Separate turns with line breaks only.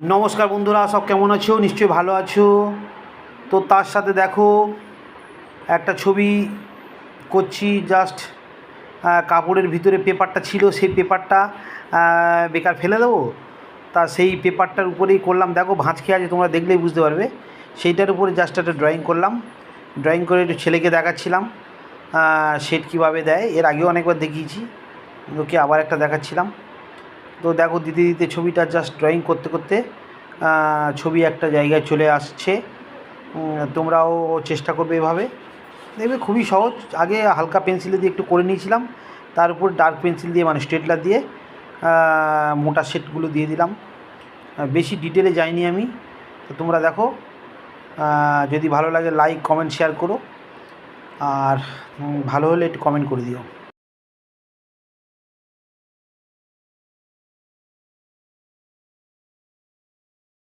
নমস্কার বন্ধুরা, সব কেমন আছো? নিশ্চয়ই ভালো আছো। তো তার সাথে দেখো, একটা ছবি করছি জাস্ট কাপড়ের ভিতরে পেপারটা ছিল, সেই পেপারটা বেকার ফেলে দেবো। তা সেই পেপারটার উপরেই করলাম। দেখো, ভাঁজ খেয়ে আছে, তোমরা দেখলেই বুঝতে পারবে। সেইটার উপরে জাস্ট একটা ড্রয়িং করলাম। ড্রয়িং করে একটু ছেলেকে দেখাচ্ছিলাম শেড কীভাবে দেয়। এর আগেও অনেকবার দেখিয়েছি। ওকে আবার একটা দেখাচ্ছিলাম। তো দেখো দিতে দিতে ছবিটা জাস্ট ড্রয়িং করতে করতে ছবি একটা জায়গায় চলে আসছে। তোমরাও চেষ্টা করবে এভাবে। দেখবে খুবই সহজ। আগে হালকা পেন্সিলে দিয়ে একটু করে নিয়েছিলাম। তার উপর ডার্ক পেন্সিল দিয়ে মানে স্ট্রেটলার দিয়ে মোটা শেডগুলো দিয়ে দিলাম। বেশি ডিটেলে যাইনি আমি। তো তোমরা দেখো যদি ভালো লাগে লাইক কমেন্ট শেয়ার করো। আর ভালো হলে একটু কমেন্ট করে দিও।